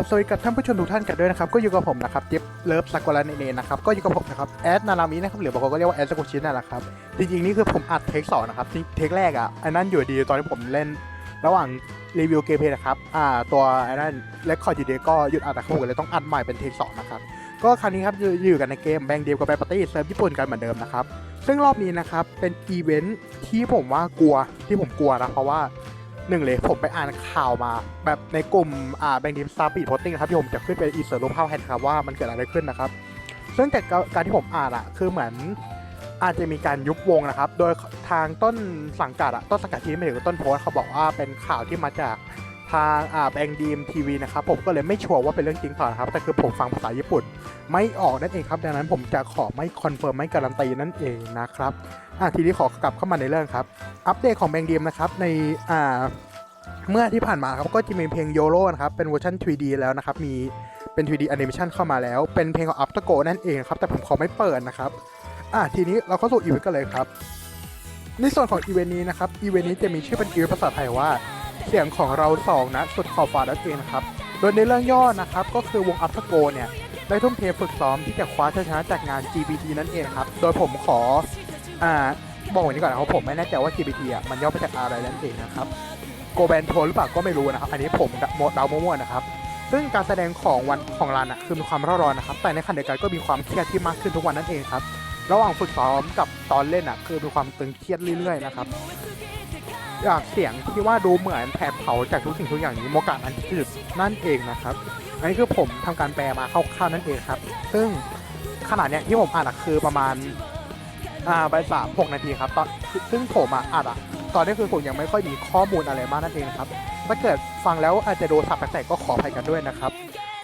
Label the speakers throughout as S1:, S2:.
S1: บสวัสดีกับท่านผู้ชมทุกท่านกันด้วยนะครับก็อยู่กับผมนะครับเจฟเลิฟซากุระเนเนนะครับก็อยู่กับผมนะครับแอดนารามินะครับหรือบางคนก็เรียกว่าแอดสกุชินั่นแหละครับจริงๆนี่คือผมอัดเทคสองนะครับที่เทคแรกอะอันนั้นอยู่ดีตอนที่ผมเล่นระหว่างรีวิวเกมเพลย์นะครับอ่าตัวอันนั้นเลคคอร์ดอยู่ดีก็หยุดอัดแต่ผมก็เลยต้องอัดใหม่เป็นเทคสองนะครับก็ครั้งนี้ครับอยู่อยู่กันในเกมแบงเดียวกับแบปาร์ตี้เซิร์ฟญี่ปุ่นกันเหมือนเดิมนะครับซึ่งรอบนี้นะครับเป็นอีเวนท์ที่ผมว่ากลัวที่ผมกลัวนะเพราะว่า หนึ่งเลยผมไปอ่านข่าวมา แบบในกลุ่มอ่าแบงค์ดิมซาปีโพสติ้งนะครับที่ผมจะขึ้นเป็นอีเซอร์รูปภาพให้นะครับว่ามันเกิดอะไรขึ้นนะครับ ซึ่งแต่การที่ผมอ่านอะคือเหมือนอาจจะมีการยุบวงนะครับ โดยทางต้นสังกัดอะต้นสังกัดที่ไม่ถึงต้นโพสเขาบอกว่าเป็นข่าวที่มาจาก ทางอ่าแบงค์ดีมทีวีนะครับผมก็เลยไม่ชัวร์ว่าเป็นเรื่องจริงเปล่านะครับแต่คือผมฟังภาษาญี่ปุ่น ไม่ออกนั่นเองครับ ดังนั้นผมจะขอไม่คอนเฟิร์มไม่การันตีนั่นเองนะครับอะทีนี้ขอกลับเข้ามาในเรื่องครับ อัปเดตของแบงค์ดีมนะครับในอ่าเมื่อที่ผ่านมาครับก็จะมีเพลงโยโ o นะครับเป็นเวอร์ชัน 3D แล้วนะครับมีเป็น 3D animation เข้ามาแล้ว เป็นเพลงของ Afterglow นั่นเองครับแต่ผมขอไม่เปิดนะครับอะทีนี้เราเข้าสู่อีเวนต์กันเลยครับในส่วนของอีเวนต์นี้นะครับอีเวนต์นี้จะมีชื่อเป็นอีเวนต์ภาษาไทยว่า เสียงของเราสองนะสุดขอบฟ้านั่นเองนะครับ โดยในเรื่องย่อนะครับ ก็คือวง Afterglow เนี่ยได้ทุ่มเทฝึกซ้อมที่จะคว้าชัยชนะจากงาน GBT นั่นเองครับ โดยผมขออ่าบอกไว้นี้ก่อนนะครับผมไม่แน่ใจว่า GBT อะมันย่อมาจากอะไรนั่นเองนะครับโกแบนโทหรือเปล่าก็ไม่รู้นะครับ อันนี้ผมเดามั่วๆนะครับ ซึ่งการแสดงของวันของรันอะคือมีความเร่าร้อนนะครับ แต่ในขณะเดียวกันก็มีความเครียดที่มากขึ้นทุกวันนั่นเองครับ ระหว่างฝึกซ้อมกับตอนเล่นอะคือมีความตึงเครียดเรื่อยๆนะครับ จากเสียงที่ว่าดูเหมือนแผดเผาจากทุกสิ่งทุกอย่างนี้โมกาอันจืดนั่นเองนะครับ อันนี้คือผมทำการแปลมาคร่าวๆนั่นเองครับ ซึ่งขนาดเนี้ยที่ผมอ่านอะคือประมาณอ่าใบสามหกนาทีครับตอนซึ่งผมอะอ่านอะตอนนี้คือผมยังไม่ค่อยมีข้อมูลอะไรมากนั่นเองครับ ถ้าเกิดฟังแล้วอาจจะดูสับแตกๆก็ขออภัยกันด้วยนะครับ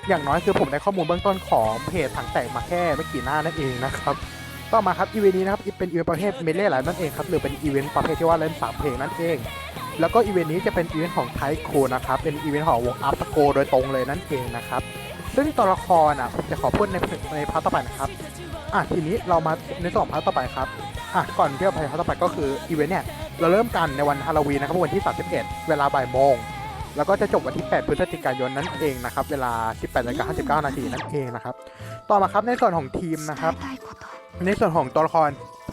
S1: อย่างน้อยคือผมได้ข้อมูลเบื้องต้นของเพจถังแตกมาแค่ไม่กี่หน้านั่นเองนะครับ ต่อมาครับอีเวนต์นี้นะครับเป็นอีเวนต์ประเภทเมเล่หลายนั่นเองครับหรือเป็นอีเวนต์ประเภทที่ว่าเล่นสามเพลงนั่นเอง แล้วก็อีเวนต์นี้จะเป็นอีเวนต์ของไทโคนะครับเป็นอีเวนต์ของวงอัพตโกโดยตรงเลยนั่นเองนะครับซึ่งตัวละครอะผมจะขอพูดในในพาร์ทต่อไปนะครับอะทีนี้เรามาในส่วนของพาร์ทต่อไปครับอะก่อนที่จะไปพาร์ทต่อไปก็คืออีเวนต์เนี่ยเราเริ่มกันในวันฮาโลวีนนะครับวันที่ 31 เวลาบ่ายโมงแล้วก็จะจบวันที่ 8 พฤศจิกายนนั่นเองนะครับ เวลา 18นาฬิกา59 นาทีนั่นเองนะครับ ต่อมาครับในส่วนของทีมนะครับ ในส่วนของตัวละคร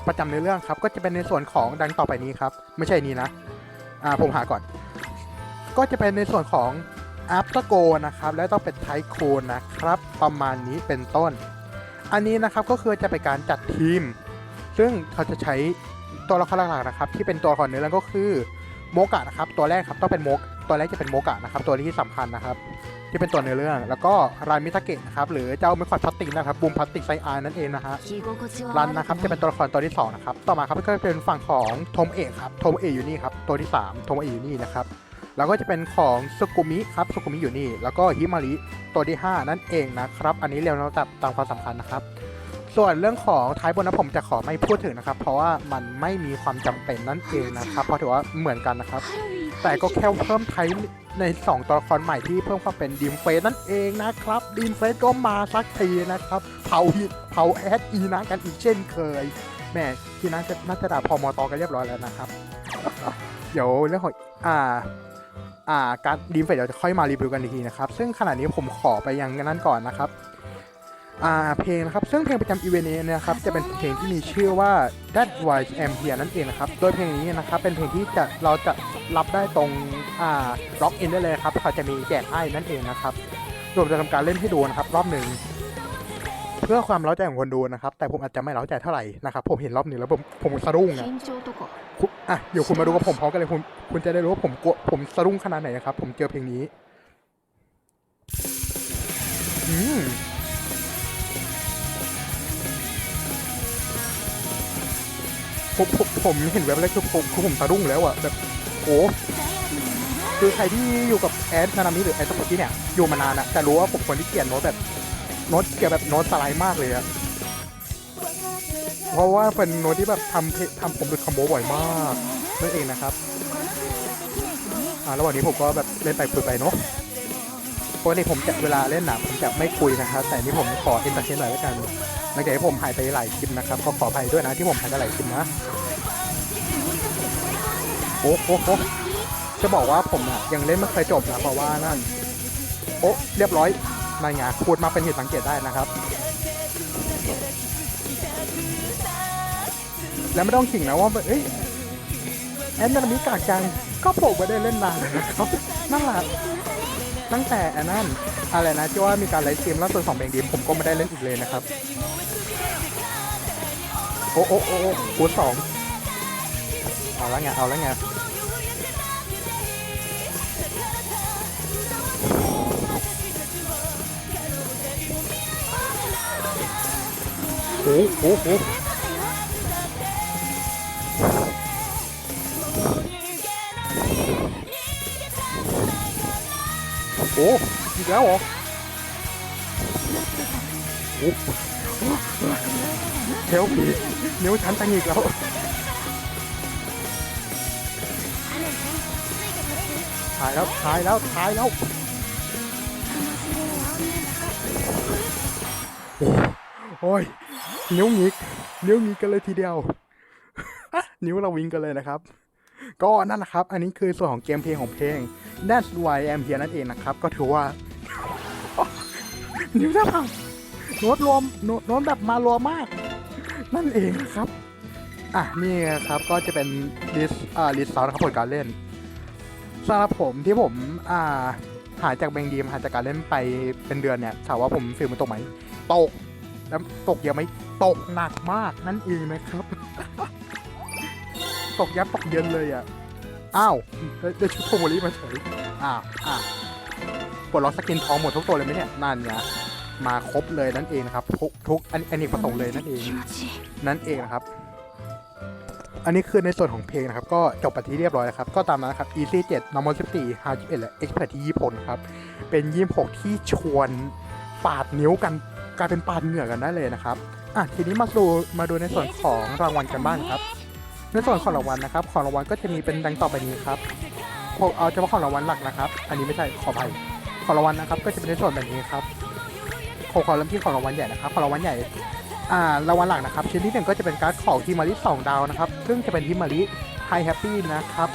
S1: ประจำในเรื่องครับ ก็จะเป็นในส่วนของดังต่อไปนี้ครับ ไม่ใช่นี้นะอ่าผมหาก่อน ก็จะเป็นในส่วนของอัพตโกนะครับ และต้องเป็นไทโคนะครับ ประมาณนี้เป็นต้น อันนี้นะครับก็คือจะเป็นการจัดทีม ซึ่งเขาจะใช้ตัวละครหลักๆนะครับ ที่เป็นตัวละครเนื้อเรื่องก็คือโมกะนะครับ ตัวแรกครับต้องเป็นโมกตัวแรกจะเป็นโมกะนะครับ ตัวที่สำคัญนะครับ ที่เป็นตัวเนื้อเรื่อง แล้วก็รายมิทาเกะนะครับหรือเจ้าไม่คอยพลาสติกนะครับบูมพลาสติกไซอาร์นั่นเองนะฮะรันนะครับจะเป็นตัวละครตัวที่2นะครับต่อมาครับก็เป็นฝั่งของโทมเอะครับโทมเอะอยู่นี่ครับตัวที่3โทมเอะอยู่นี่นะครับแล้วก็จะเป็นของสุกุมิครับสุกุมิอยู่นี่ แล้วก็ฮิมาริตัวที่ 5 นั่นเองนะครับ อันนี้เรียงลำดับตามความสำคัญนะครับ ส่วนเรื่องของท้ายบนนะผมจะขอไม่พูดถึงนะครับ เพราะว่ามันไม่มีความจำเป็นนั่นเองนะครับ เพราะถือว่าเหมือนกันนะครับ แต่ก็แค่เพิ่มไทยใน 2 ตัวละครใหม่ที่เพิ่มความเป็นดีมเฟสนั่นเองนะครับดีมเฟสก็มาสักทีนะครับเผาฮิตเผาแอดอีนะกันอีกเช่นเคยแม่ที่น่าจะน่าจะด่าพอมอตอกันเรียบร้อยแล้วนะครับ เดี๋ยวเรื่องของอ่าอ่าการดีมเฟสเดี๋ยวจะค่อยมารีวิวกันอีกทีนะครับ ซึ่งขณะนี้ผมขอไปยังนั้นก่อนนะครับาเพลงนะครับ ซึ่งเพลงประจำอีเวนต์นี้นะครับจะเป็นเพลงที่มีชื่อว่า That Why Am Here นั่นเองนะครับ โดยเพลงนี้นะครับเป็นเพลงที่จะเราจะรับได้ตรงอ่าล็อกอินได้เลยครับเขาจะมีแจกไห้นั่นเองนะครับผมจะทำการเล่นให้ดูนะครับรอบหนึ่งเพื่อความเล้าใจของคนดูนะครับ แต่ผมอาจจะไม่เล้าใจเท่าไหร่นะครับผมเห็นรอบหนึ่งแล้วผมผมสะดุ้งนะอะเดี๋ยวคุณมาดูกับผมพร้อมกันเลยคุณคุณจะได้รู้ว่าผมกลัวผมสะดุ้งขนาดไหนนะครับ ผมเจอเพลงนี้ อืม ผมผมผมเห็นแวบแรกคือผมคือผมสะดุ้งแล้วอะแบบโอ้คือใครที่อยู่กับแอดนานามิหรือแอดสปอร์ตี้เนี่ยอยู่มานานอะจะรู้ว่าผมคนที่เขียนโน้ตแบบโน้ตเกี่ยวแบบโน้ตสไลด์มากเลยอะเพราะว่าเป็นโน้ตที่แบบทำทำผมหลุดคอมโบบ่อยมากนั่นเองนะครับอ่าระหว่างนี้ผมก็แบบเล่นไปคุยไปเนาะปกติผมจะเวลาเล่นหนะผมจะไม่คุยนะครับแต่นี่ผมขอเอนเตอร์เทนหน่อยแล้วกัน หลังจากที่ผมหายไปหลายคลิปนะครับก็ขออภัยด้วยนะที่ผมหายไปหลายคลิปนะโอ้โหจะบอกว่าผมอะยังเล่นไม่เคยจบนะเพราะว่านั่นโอ้เรียบร้อยนายงาพูดมาเป็นเหตุสังเกตได้นะครับ แล้วไม่ต้องขิงนะว่าเอ้ยแอนนามิกากจังก็ผมไม่ได้เล่นนานนะครับนั่นแหละ ตั้งแต่อันนั้นอะไรนะที่ว่ามีการไลฟ์สตรีมล่าสุดของเบงดีมผมก็ไม่ได้เล่นอีกเลยนะครับ โอ้โอ้โอ้โอ้คูณสองเอาแล้วไงเอาแล้วไงโอ้โอ้โอ้ อ้อีกแล้วเหรอโอ้เทลผีนิ้วฉันตังอีกแล้วถ่ายแล้วถ่ายแล้วถ่ายแล้วโอ้โอ้ยนิ้วหงิกนิ้วหงิกกันเลยทีเดียว นิ้วเราวิ่งกันเลยนะครับ ก็นั่นนะครับ อันนี้คือส่วนของเกมเพลงของเพลง That's Why I'm Here นั่นเองนะครับ ก็ถือว่า นิ้วจะพังโน้ตรวมโน้ตแบบมารวมมาก นั่นเองครับ อะ นี่ครับก็จะเป็นลิสอ่าลิสต์นะครับผลการเล่นสำหรับผมที่ผมอ่าหายจากเบงดีมหายจากการเล่นไปเป็นเดือนเนี่ยถามว่าผมฟิลมันตกไหมตก แล้วตกเยอะไหมตกหนักมากนั่นเองนะครับ ตกยับตกเย็นเลยอะ อ้าวได้ได้ชุดโทโมริมาเฉยอ้าวอ้าวปลดล็อกสกินทองหมดทุกตัวเลยไหมเนี่ย นั่นไงมาครบเลยนั่นเองนะครับ ทุกทุกอันอันนี้ประสงค์เลยนั่นเอง นั่นเองนะครับ อันนี้คือในส่วนของเพลงนะครับ ก็จบไปที่เรียบร้อยแล้วครับ ก็ตามนั้นนะครับ Easy 7 Normal 14 Hard 11และ Expert ที่26ครับ เป็น 26 ที่ชวนปาดนิ้วกันกลายเป็นปาดเหงื่อกันได้เลยนะครับ อะทีนี้มาดูมาดูในส่วนของรางวัลกันบ้างครับ ในส่วนของรางวัลนะครับ ของรางวัลก็จะมีเป็นดังต่อไปนี้ครับผมเอาเฉพาะของรางวัลหลักนะครับ อันนี้ไม่ใช่ขออภัยของรางวัลนะครับ ก็จะเป็นในส่วนแบบนี้ครับผมขอเริ่มที่ของรางวัลใหญ่นะครับของรางวัลใหญ่อ่ารางวัลหลักนะครับชิ้นที่หนึ่งก็จะเป็นการ์ดของทีมาริสองดาวนะครับ ซึ่งจะเป็นทีมาริไฮแฮปปี้นะครับ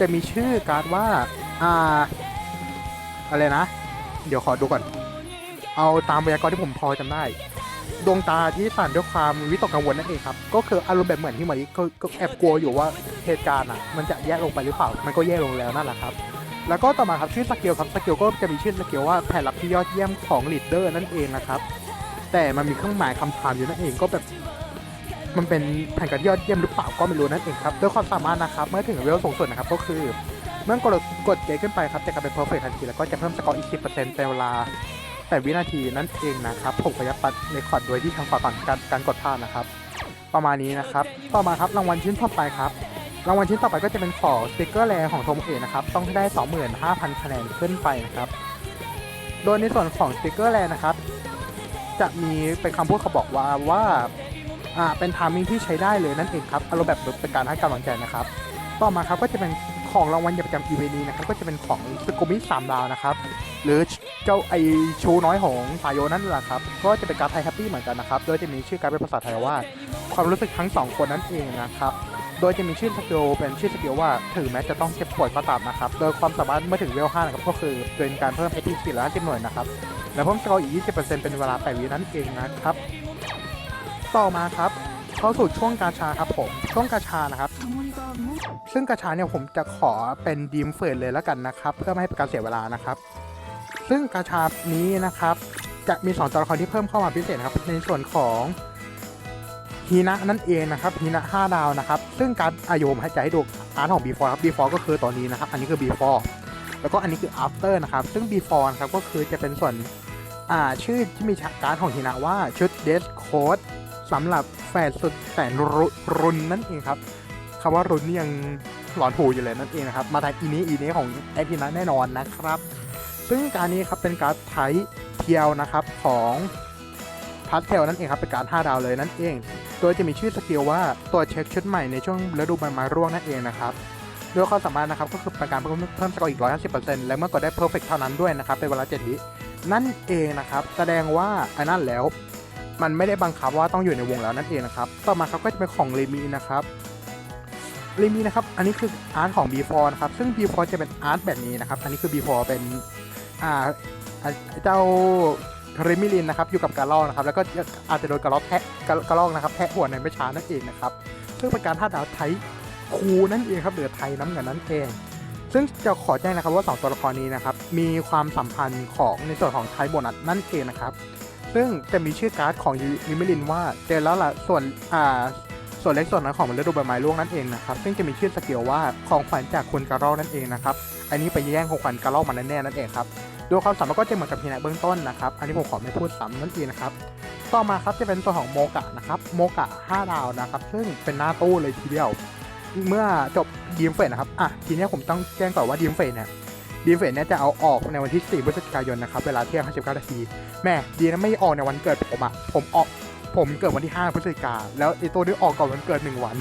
S1: จะมีชื่อการ์ดว่าอ่าอะไรนะ เดี๋ยวขอดูก่อน เอาตามไวยากรณ์ที่ผมพอจำได้ ดวงตาที่สั่นด้วยความวิตกกังวลนั่นเองครับ ก็คืออารมณ์แบบเหมือนที่มาริก็ก็แอบกลัวอยู่ว่าเหตุการณ์อะ มันจะแย่ลงไปหรือเปล่า มันก็แย่ลงแล้วนั่นแหละครับ แล้วก็ต่อมาครับชื่อสเกลครับสเกลก็จะมีชื่อสเกลว่าแผนลับที่ยอดเยี่ยมของลีดเดอร์นั่นเองนะครับ แต่มันมีเครื่องหมายคำถามอยู่นั่นเองก็แบบมันเป็นแผนการยอดเยี่ยมหรือเปล่าก็ไม่รู้นั่นเองครับด้วยความสามารถนะครับ เมื่อถึงเวลสูงสุดนะครับก็คือเมื่อกดกดเกขึ้นไปครับจะกลายเป็นเพอร์เฟกทันทีแล้วก็จะเพิ่มสกอร์อีก10%ในเวลา 8 วินาทีนั่นเองนะครับผมขยับปัดในคอร์ดโดยที่ทางฝ่ายฝั่งการการกดพลาดนะครับ ประมาณนี้นะครับ ต่อมาครับรางวัลชิ้นต่อไปครับรางวัลชิ้นต่อไปก็จะเป็นขอสติกเกอร์แรของโทมเอนะครับต้องได้ 25,000 คะแนนขึ้นไปนะครับโดยในส่วนของสติกเกอร์แรนะครับ จะมีเป็นคำพูดเขาบอกว่าว่าอ่าเป็นทามิ่งที่ใช้ได้เลยนั่นเองครับอารมณ์แบบเป็นการให้กำลังใจนะครับ ต่อมาครับก็จะเป็น ของรางวัลประจำอีเวนต์นี้นะครับก็จะเป็นของสกุมิสามดาวนะครับหรือเจ้าไอชูน้อยของสายโยนั่นแหละครับก็จะเป็นการไทยแฮปปี้เหมือนกันนะครับโดยจะมีชื่อการเป็นภาษาไทยว่า ความรู้สึกทั้งสองคนนั่นเองนะครับโดยจะมีชื่อสกิลเป็นชื่อสกิลว่าถึงแม้จะต้องเจ็บป่วยก็ตามนะครับโดยความสามารถเมื่อถึงเวล5นะครับก็คือเป็นการเพิ่ม HP 450หน่วยนะครับและเพิ่มสกอร์อีก 20%เป็นเวลา8วินั่นเองนะครับต่อมาครับ เข้าสู่ช่วงกาชาครับผมช่วงกาชานะครับ ซึ่งกาชาเนี่ยผมจะขอเป็นดีมเฟิร์เลยแล้วกันนะครับ เพื่อไม่ให้เป็นการเสียเวลานะครับ ซึ่งกาชานี้นะครับ จะมี2ตัวละครที่เพิ่มเข้ามาพิเศษนะครับ ในส่วนของฮีนะนั่นเองนะครับฮีนะ5ดาวนะครับ ซึ่งการอายมให้ใจให้ดูอาร์ตของ B4 ครับ B4 ก็คือตอนนี้นะครับ อันนี้คือ B4 แล้วก็อันนี้คือ after นะครับ ซึ่ง B4 นะครับก็คือจะเป็นส่วนอ่าชื่อที่มีการ์ดของฮีนะว่าชุด Death Code สำหรับแฟนสุดแสนรุรุนนั่นเองครับคำว่ารุนนี่ยังหลอนหูอยู่เลยนั่นเองนะครับ มาทางอีนี้อีนี้ของแอดฮีนะแน่นอนนะครับ ซึ่งการนี้ครับเป็นการไทเพียวนะครับของพาร์ทเทลนั่นเองครับเป็นการ5ดาวเลยนั่นเอง โดยจะมีชื่อสกิลว่าตัวเช็คชุดใหม่ในช่วงฤดูใบไม้ร่วงนั่นเองนะครับโดยความสามารถนะครับก็คือเป็นการเพิ่มเพิ่มสกอร์อีก 150%และเมื่อกดได้เพอร์เฟกเท่านั้นด้วยนะครับเป็นเวลา7วินั่นเองนะครับ แสดงว่าไอ้นั่นแล้ว มันไม่ได้บังคับว่าต้องอยู่ในวงแล้วนั่นเองนะครับ ต่อมาครับก็จะเป็นของเลมีนะครับเลมีนะครับ อันนี้คืออาร์ตของ B4 นะครับ ซึ่ง B4 จะเป็นอาร์ตแบบนี้นะครับ อันนี้คือ B4 เป็นอ่าเจ้าเรมิลินนะครับ อยู่กับกาลอกนะครับ แล้วก็อาจจะโดนกาลอกแทะกากาลอกนะครับ แทะหัวในไม่ช้านั่นเองนะครับ ซึ่งเป็นการท่าดาวไทยคูนั่นเองครับหรือไทยน้ำเงินนั่นเอง ซึ่งจะขอแจ้งนะครับว่าสองตัวละครนี้นะครับ มีความสัมพันธ์ของในส่วนของไทยโบนัสนั่นเองนะครับ ซึ่งจะมีชื่อการ์ดของยูมิลินว่าเจอแล้วล่ะส่วนอ่าส่วนเล็กส่วนน้อยของฤดูใบไม้ร่วงนั่นเองนะครับ ซึ่งจะมีชื่อสกิลว่าของขวัญจากคุณกระรอกนั่นเองนะครับ อันนี้ไปแย่งของขวัญกระรอกมาแน่ๆนั่นเองครับโดยความสามารถก็จะเหมือนกับพีนะเบื้องต้นนะครับ อันนี้ผมขอไม่พูดซ้ำนั่นเองนะครับ ต่อมาครับจะเป็นตัวของโมกะนะครับ โมกะ 5 ดาวนะครับ ซึ่งเป็นหน้าตู้เลยทีเดียว เมื่อจบดีมเฟสนะครับ อะทีนี้ผมต้องแจ้งก่อนว่าดีมเฟสเนี่ย ดีเฟสเนี่ยจะเอาออกในวันที่ 4 พฤศจิกายนนะครับ เวลาเที่ยง59นาที แม่ดีนะไม่ออกในวันเกิดผมอะผมออก ผมเกิดวันที่ 5 พฤศจิกา แล้วไอตัวนี้ออกก่อนวันเกิด 1 วัน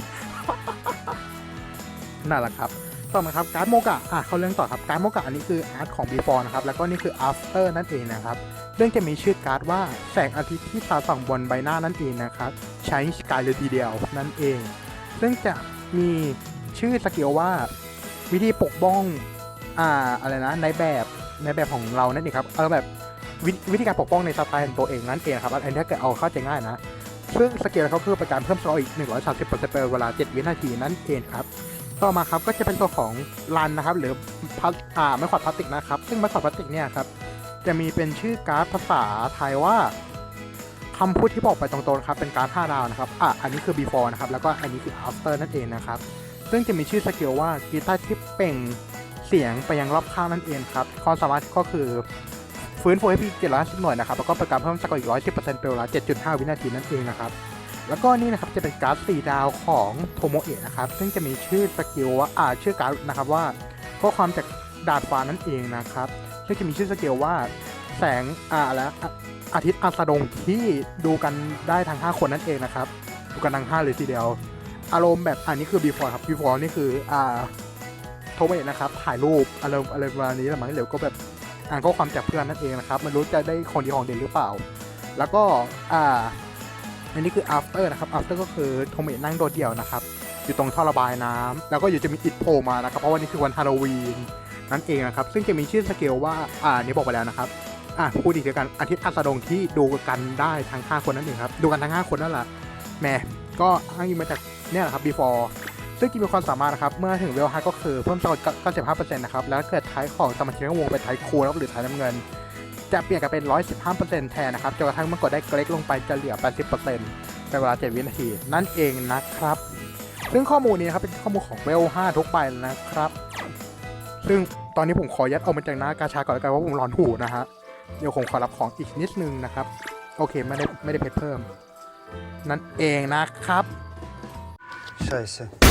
S1: นั่นแหละครับ ต่อมาครับการ์ดโมกะอะเข้าเรื่องต่อครับการ์ดโมกะอันนี้คืออาร์ตของ before นะครับ แล้วก็นี่คือ after นั่นเองนะครับเรื่องจะมีชื่อการ์ดว่าแสงอาทิตย์ที่สาดส่องบนใบหน้านั่นเองนะครับ ใช้สกายเลยทีเดียวนั่นเอง ซึ่งจะมีชื่อสกิลว่า วิธีปกป้อง อ่าอะไรนะในแบบในแบบของเรานั่นเองครับเออแบบวิธีวิธีการปกป้องในสไตล์ของตัวเองนั่นเองครับอันนี้ถ้าเกิดเอาเข้าใจง่ายนะ ซึ่งสเกลเขาคือป็นการเพิ่มสกอร์อีก 130%เป็นเวลา 7 วินาทีนั่นเองครับ ต่อมาครับก็จะเป็นตัวของรันนะครับ หรือพลาสอ่าไม่ขวดพลาสติกนะครับ ซึ่งไม่ขวดพลาสติกเนี่ยครับจะมีเป็นชื่อการ์ดภาษาไทยว่าคำพูดที่บอกไปตรงๆครับเป็นการ์ด5ดาวนะครับอะอันนี้คือ before นะครับแล้วก็อันนี้คือ after นั่นเองนะครับ ซึ่งจะมีชื่อสกิลว่ากีตาร์ที่เป่ง เสียงไปยังรอบข้างนั่นเองครับความสามารถก็คือฟื้นฟูให้พี่750หน่วยนะครับแล้วก็เป็นการเพิ่มสกอร์อีก110%เป็นเวลา7.5วินาทีนั่นเองนะครับแล้วก็นี่นะครับจะเป็นการ์ด4ดาวของโทโมเอะนะครับซึ่งจะมีชื่อสกิลว่าอ่าชื่อการ์ดนะครับว่าข้อความจากดาดฟ้านั่นเองนะครับซึ่งจะมีชื่อสกิลว่าแสงอ่าแล้วอาทิตย์อัสดงที่ดูกันได้ทั้ง 5 คนนั่นเองนะครับดูกันทั้ง5เลยทีเดียว อารมณ์แบบอันนี้คือ before ครับ before นี่คืออ่า โทโมเอะนะครับถ่ายรูปอารอะไรประมาณนี้แหละมั้งเดี๋ยวก็แบบอ่านข้อความจากเพื่อนนั่นเองนะครับไม่รู้จะได้ของดีของเด่นหรือเปล่า แล้วก็อ่าอันนี้คือ after นะครับ after ก็คือโทเมะนั่งโดดเดี่ยวนะครับอยู่ตรงท่อระบายน้ำแล้วก็อยู่จะมีอิดโผล่มานะครับเพราะวันนี้คือวันฮาโลวีนนั่นเองนะครับซึ่งจะมีชื่อสเกลว่าอ่านี่บอกไปแล้วนะครับอะพูดอีกทีกันอาทิตย์อัสดงที่ดูกันได้ทั้ง5คนนั่นเองครับดูกันทั้ง5คนนั่นแหละแหมก็อ้างอิงมาจากเนี่ยแหละครับ before ซึ่งจะมีความสามารถนะครับ เมื่อถึงเวล5ก็คือเพิ่มสกอร์95%นะครับ แล้วเกิดท้ายของสมาชิกในวงเป็นท้ายคูลหรือท้ายน้ำเงิน จะเปลี่ยนกันเป็น 115%แทนนะครับ จนกระทั่งเมื่อกดได้เกรกลงไปจะเหลือ 80%เป็นเวลา 7 วินาที นั่นเองนะครับ ซึ่งข้อมูลนี้นะครับเป็นข้อมูลของเวล5ทุกใบนะครับ ซึ่งตอนนี้ผมขอยัดออกมาจากหน้ากาชาก่อนแล้วกันว่าผมร้อนหูนะฮะ เดี๋ยวผมขอรับของอีกนิดนึงนะครับ โอเคไม่ได้ไม่ได้เพชรเพิ่ม นั่นเองนะครับ
S2: ใช่ใช่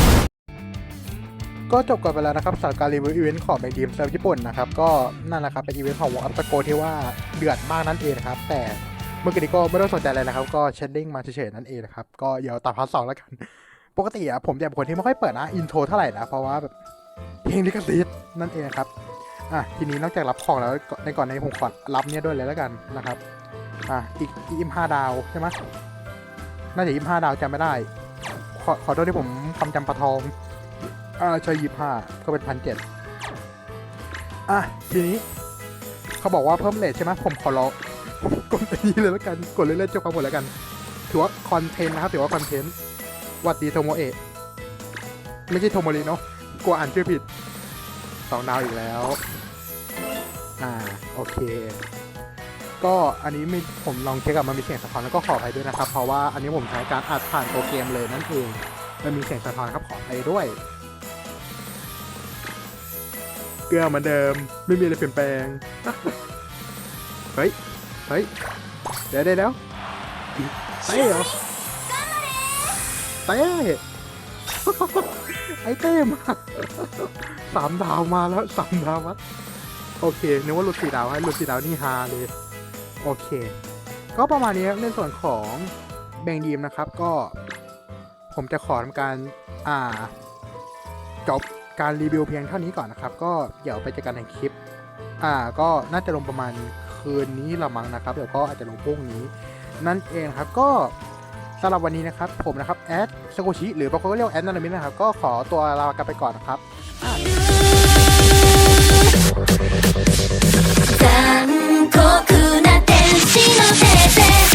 S1: ก็จบกันไปแล้วนะครับสำหรับการรีวิวอีเวนต์ของแบงค์ดีมเซิร์ฟญี่ปุ่นนะครับก็นั่นแหละครับเป็นอีเวนต์ของวงอัพตโกที่ว่าเดือดมากนั่นเองนะครับ แต่เมื่อกี้นี้ก็ไม่ต้องสนใจอะไรนะครับ ก็เชนดิ้งมาเฉยๆนั่นเองนะครับก็เดี๋ยวตัดพาร์ทสองแล้วกัน ปกติอะผมจะเป็นคนที่ไม่ค่อยเปิดนะอินโทรเท่าไหร่นะเพราะว่าแบบเพลงลิขสิทธิ์นั่นเองครับอะทีนี้นอกจากรับของแล้วในก่อนในผมขอรับเนี่ยด้วยเลยแล้วกันนะครับอะอีกอีกห้าดาวใช่ไหมน่าจะยี่ห้าดาวจำไม่ได้ขอขอโทษที่ผมคำจำปะทอง อ่าใช่ยี่ห้าก็เป็นพันเจ็ดอะ ทีนี้ เขาบอกว่าเพิ่มเลทใช่ไหมผมขอรอกดอันนี้เลยแล้วกัน กดเล่นๆเจ้าความหมดแล้วกัน ถือว่าคอนเทนต์นะครับ ถือว่าคอนเทนต์วัดดีโทโมเอะไม่ใช่โทโมริเนาะกลัวอ่านชื่อผิดสองดาวอีกแล้ว อ่า โอเค ก็อันนี้มีผมลองเช็คกับมันมีเสียงสะท้อนแล้วก็ขออภัยด้วยนะครับ เพราะว่าอันนี้ผมใช้การอัดผ่านตัวเกมเลยนั่นเองมันมีเสียงสะท้อนครับขออภัยด้วย เกลือเหมือนเดิม ไม่มีอะไรเปลี่ยนแปลง เฮ้ย เฮ้ย เดี๋ยวเดี๋ยวเดี๋ยวเต้เหรอเต้ไอ้เต้มาสามดาวมาแล้วสามดาวมาโอเคนึกว่าหลุดสี่ดาวให้หลุดสี่ดาวนี่ฮาเลย โอเค ก็ประมาณนี้ในส่วนของแบงดีมนะครับก็ ผมจะขอทำการ อ่า จบ การรีวิวเพียงเท่านี้ก่อนนะครับ ก็เดี๋ยวไปเจอกันในคลิป อ่าก็น่าจะลงประมาณคืนนี้ละมั้งนะครับ เดี๋ยวก็อาจจะลงพรุ่งนี้ นั่นเองครับก็สำหรับวันนี้นะครับ ผมนะครับแอดสกุชิหรือบางคนก็เรียกแอดนานมินะครับ ก็ขอตัวลากันไปก่อนนะครับ
S3: 残酷な天使の手で